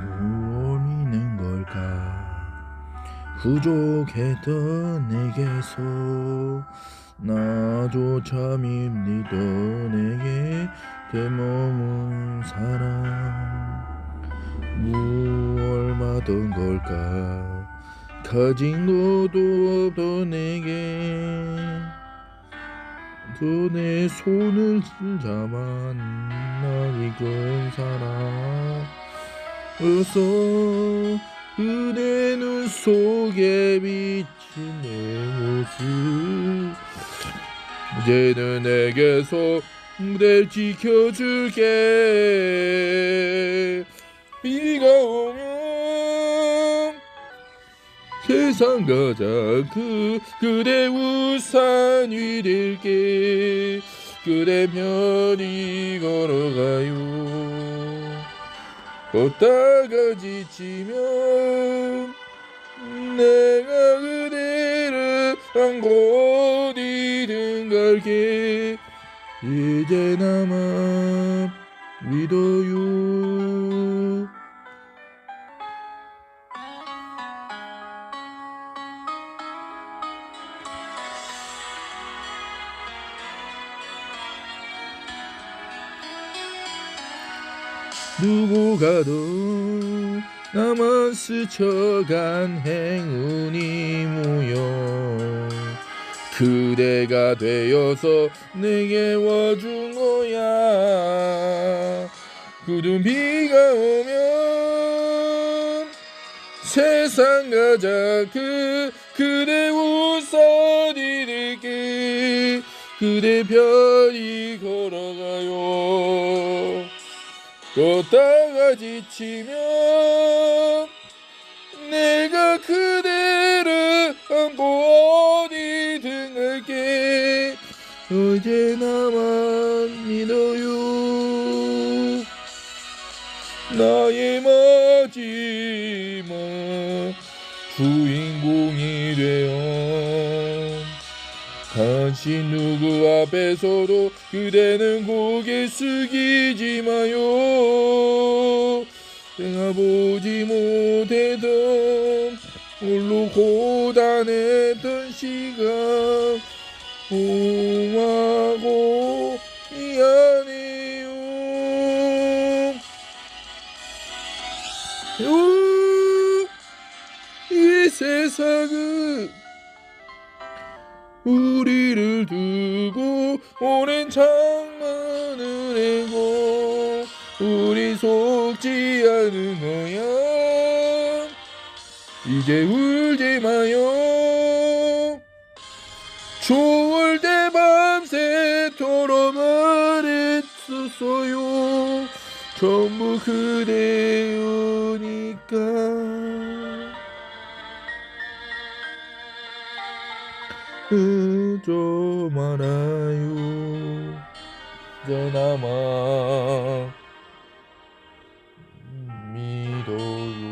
무엇 있는 걸까? 부족했던 내게서 나조차 밀리던 내게 되머문 사랑 무얼마던 걸까? 가진 것도 없던 내게. 그 내 손을 잡아 나 이끈 사랑 어서 그대 눈 속에 비친 내 모습 이제는 내게서 널 지켜줄게. 비가 오면 세상 가장 그 그대 우산이 될게. 그대 편히 걸어가요 걷다가 지치면 내가 그대를 안고 어디든 갈게. 이제 나만 믿어요 누구가도 나만 스쳐간 행운이 모여 그대가 되어서 내게 와준 거야. 굳은 비가 오면 세상 가자. 그 그대 될게 그대 편히 걸어가요 걷다가 지치면 내가 그대를 안고 어디든 갈게. 어제 나만 믿어요. 나의 마지막 주인공이 되어 당신 누구 앞에서도 그대는 고개 숙이지 마요. 내가 보지 못했던 홀로 고단했던 시간 고마고 미안해요. 우, 이 세상은 우리를 두고 오랜 장만을 해고 우리 속지 않은 거야 이제 울지 마요. 좋을 때 밤새도록 말했었어요. 전부 그대여니까 그저 말아요. 나만 믿어요